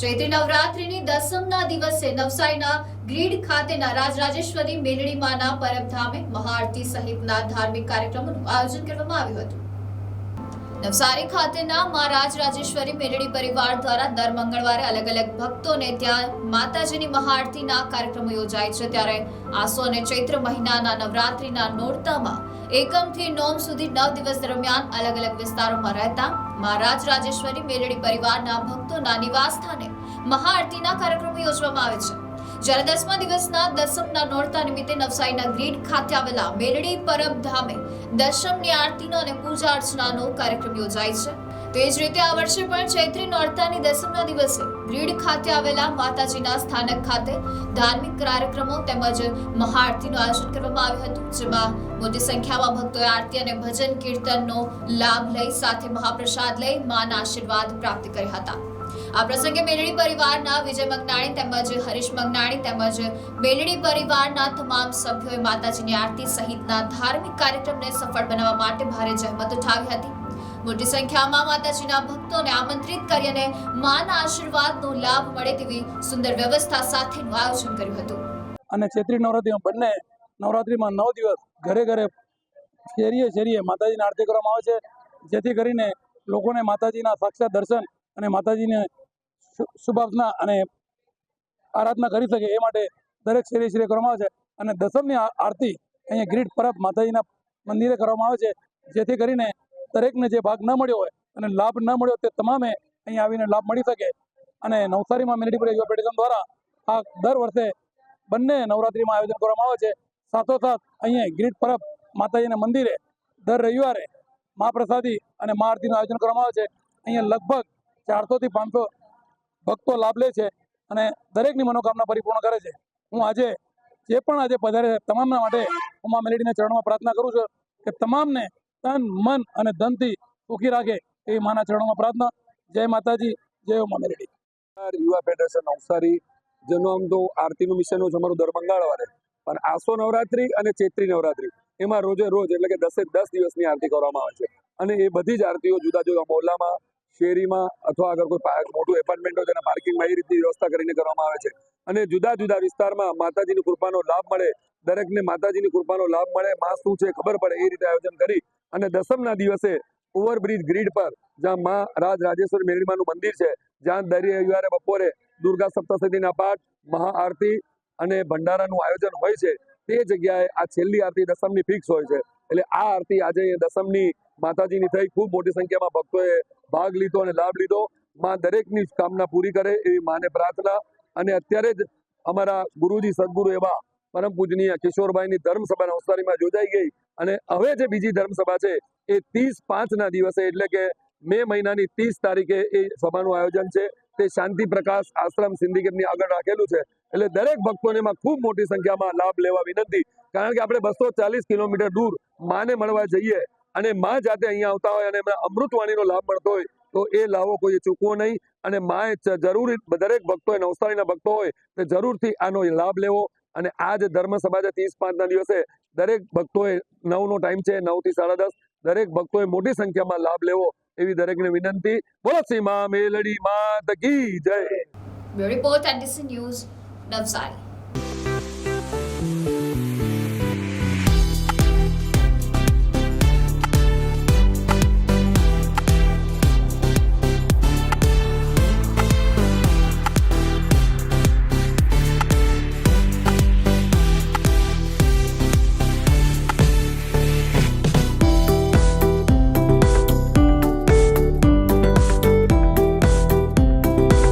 ચૈત્રી નવરાત્રિની દસમના દિવસે નવસારીના ગ્રીડ ખાતેના રાજરાજેશ્વરી મેલડીમાના પરબધામે મહાઆરતી સહિતના ધાર્મિક કાર્યક્રમોનું આયોજન કરવામાં આવ્યું હતું. નવસારી ખાતેના મહારાજ રાજેશ્વરી મેલડી પરિવાર દ્વારા દર મંગળવારે અલગ અલગ ભક્તોને ત્યાં માતાજીની મહાઆરતીના કાર્યક્રમો યોજાય છે. ત્યારે આસો અને ચૈત્ર મહિનાના નવરાત્રિના નોરતામાં એકમથી નોમ સુધી નવ દિવસ દરમિયાન અલગ અલગ વિસ્તારોમાં રહેતા મહારાજ રાજેશ્વરી મેલડી પરિવારના ભક્તોના નિવાસસ્થાને મહાઆરતીના કાર્યક્રમો યોજવામાં આવે છે. જ્યારે દસમા દિવસના દસમના નોરતા નિમિત્તે નવસારીના ગ્રીડ ખાતે આવેલા મેલડી પરબ ધામે દશમની આરતીનો અને પૂજા અર્ચનાનો કાર્યક્રમ યોજાય છે. તે જ રીતે આ વર્ષે પણ ચૈત્રી નોરતાની દસમના દિવસે ગ્રીડ ખાતે આવેલા માતાજીના સ્થાનક ખાતે ધાર્મિક કાર્યક્રમો તેમજ મહાઆરતીનું આયોજન કરવામાં આવ્યું હતું, જેમાં મોટી સંખ્યામાં ભક્તોએ આરતી અને ભજન કીર્તનનો લાભ લઈ સાથે મહાપ્રસાદ લઈ માના આશીર્વાદ પ્રાપ્ત કર્યા હતા. આ પ્રસંગે મેલડી પરિવારના વિજય મગનાણી તેમજ હરીશ મગનાણી તેમજ મેલડી પરિવારના તમામ સભ્યોએ માતાજીની આરતી સહિતના ધાર્મિક કાર્યક્રમને સફળ બનાવવા માટે ભારે જહેમત ઉઠાવી હતી. મોટી સંખ્યામાં માતાજીના ભક્તોને આમંત્રિત કરી અને માના આશીર્વાદનો લાભ મળે તેવી સુંદર વ્યવસ્થા સાથેનું આયોજન કર્યું હતું. અને ચૈત્રી નવરાત્રિમાં બંને નવરાત્રિમાં નવ દિવસ ઘરે ઘરે શેરીએ શેરીએ માતાજીની આરતી કરવામાં આવે છે. જેથી કરીને લોકોને માતાજીના સાક્ષાત દર્શન અને માતાજીને શુભાર્થના અને આરાધના કરી શકે એ માટે દરેક શેરી શ્રી કરવામાં આવે છે. અને દસમની આરતી અહીંયા ગ્રીડ પરબ માતાજીના મંદિરે કરવામાં આવે છે. જેથી કરીને દરેકને જે ભાગ ન મળ્યો હોય અને લાભ ન મળ્યો તે તમામે અહીંયા આવીને લાભ મળી શકે. અને નવસારીમાં મિનિટીપુર ફેડરેશન દ્વારા આ દર વર્ષે બંને નવરાત્રીમાં આયોજન કરવામાં આવે છે. સાથોસાથ અહીંયા ગ્રીડ પરબ માતાજીના મંદિરે દર રવિવારે મહાપ્રસાદી અને મહાઆરતીનું આયોજન કરવામાં આવે છે. અહીંયા લગભગ ચારસોથી પાંચસો ભક્તો લાભ લે છે અને દરેકની મનોકામના પરિપૂર્ણ કરે છે. હું આજે જે પણ આજે પધારે છે, તમામના માટે હું મા ચરણોમાં પ્રાર્થના કરું છું કે તમામને તન, મન અને ધનથી સુખી રાખે એવી માના ચરણોમાં પ્રાર્થના. જય માતાજી, જય મા મેલેડી. યુવા ફેડરેશન નવસારી. જેનું આમ તો આરતીનું મિશન હોય છે, અમારું દર મંગળવારે. પણ આસો નવરાત્રી અને ચૈત્રી નવરાત્રી, એમાં રોજે રોજ એટલે કે દસે દસ દિવસની આરતી કરવામાં આવે છે. અને એ બધી જ આરતીઓ જુદા જુદા મોહલ્લામાં શેરીમાં અથવા અગર કોઈ મોટું એપાર્ટમેન્ટ હોય તેના પાર્કિંગમાં એ રીતની વ્યવસ્થા કરીને કરવામાં આવે છે. અને જુદા જુદા વિસ્તારમાં માતાજીની કૃપાનો લાભ મળે, દરેકને માતાજીની કૃપાનો લાભ મળે, માં શું છે ખબર પડે એ રીતે આયોજન કરી અને દસમના દિવસે ઓવરબ્રિજ ગ્રીડ પર, જ્યાં માં રાજ રાજેશ્વર મેરડીમાનું મંદિર છે, જ્યાં દર રવિવારે બપોરે દુર્ગા સપ્તશતીના પાઠ મહાઆરતી અને ભંડારાનું આયોજન હોય છે. તે જગ્યાએ આ છેલ્લી આરતી દસમની ફિક્સ હોય છે. એટલે આ આરતી આજે દસમની માતાજીની થઈ ખૂબ મોટી સંખ્યામાં ભક્તોએ ભાગ લીધો અને લાભ લીધો. માં દરેકની કામના પૂરી કરે એવી માને પ્રાર્થના અને અત્યારે જ અમારા ગુરુજી, સદગુરુ એવા પરમ પૂજનીય કિશોરભાઈની ધર્મસભા નવસારીમાં યોજાઈ ગઈ અને હવે જે બીજી ધર્મસભા છે એ ત્રીસ પાંચના દિવસે એટલે કે મે મહિનાની ત્રીસ તારીખે એ સભાનું આયોજન છે. તે શાંતિ પ્રકાશ આશ્રમ સિંધિકેતની આગળ રાખેલું છે. એટલે દરેક ભક્તોને એમાં ખૂબ મોટી સંખ્યામાં લાભ લેવા વિનંતી. કારણ કે આપણે બસો ચાલીસ કિલોમીટર દૂર માને મળવા જઈએ અને માં જાતે અહીંયા આવતા હોય અને એમને અમૃતવાણીનો લાભ મળતો હોય, તો એ લાવો, કોઈ ચૂકવો નહીં. અને માએ જરૂરી, દરેક ભક્તોએ નવસારીના ભક્તો હોય, તે જરૂરથી આનો લાભ લેવો. અને આ જે ધર્મ સભા ત્રીસ પાંચના દિવસે દરેક ભક્તોએ નવનો ટાઈમ છે નવથી સાડા દસ, દરેક ભક્તોએ મોટી સંખ્યામાં લાભ લેવો એવી દરેકને વિનંતી. બોલો શ્રી મા મેલડી માત કી જય. Report NDC news Navsari.